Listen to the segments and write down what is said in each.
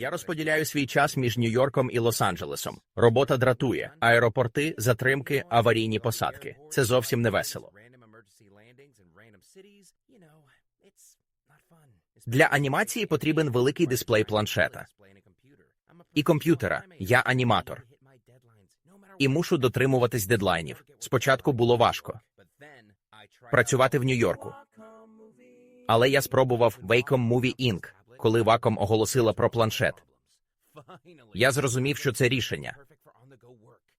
Я розподіляю свій час між Нью-Йорком і Лос-Анджелесом. Робота дратує, аеропорти, затримки, аварійні посадки. Це зовсім не весело. Для анімації потрібен великий дисплей планшета і комп'ютера. Я аніматор і мушу дотримуватись дедлайнів. Спочатку було важко працювати в Нью-Йорку. Але я спробував Wacom Movie Inc., коли Wacom оголосила про планшет. Я зрозумів, що це рішення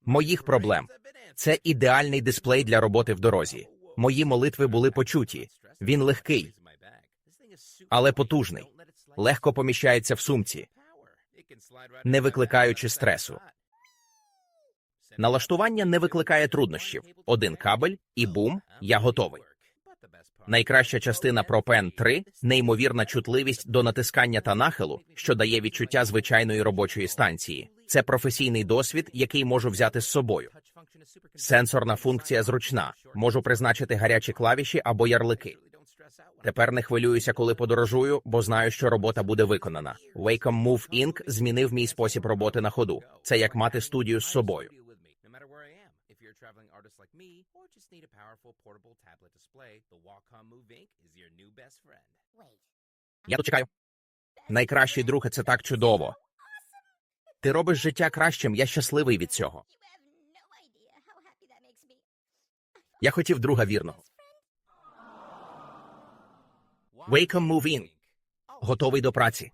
моїх проблем. Це ідеальний дисплей для роботи в дорозі. Мої молитви були почуті. Він легкий, але потужний. Легко поміщається в сумці, не викликаючи стресу. Налаштування не викликає труднощів. Один кабель і бум, я готовий. Найкраща частина про Pen 3 – неймовірна чутливість до натискання та нахилу, що дає відчуття звичайної робочої станції. Це професійний досвід, який можу взяти з собою. Сенсорна функція зручна. Можу призначити гарячі клавіші або ярлики. Тепер не хвилююся, коли подорожую, бо знаю, що робота буде виконана. Wacom Move Inc. змінив мій спосіб роботи на ходу. Це як мати студію з собою. You're a traveling artist like me, or just need a powerful portable tablet display, the Wacom Move Inc. is your new best friend. Wait. Я тут чекаю. Найкращий друг це так чудово. Ти робиш життя кращим, я щасливий від цього. Я хотів друга вірного. Wacom Move Inc. Готовий до праці.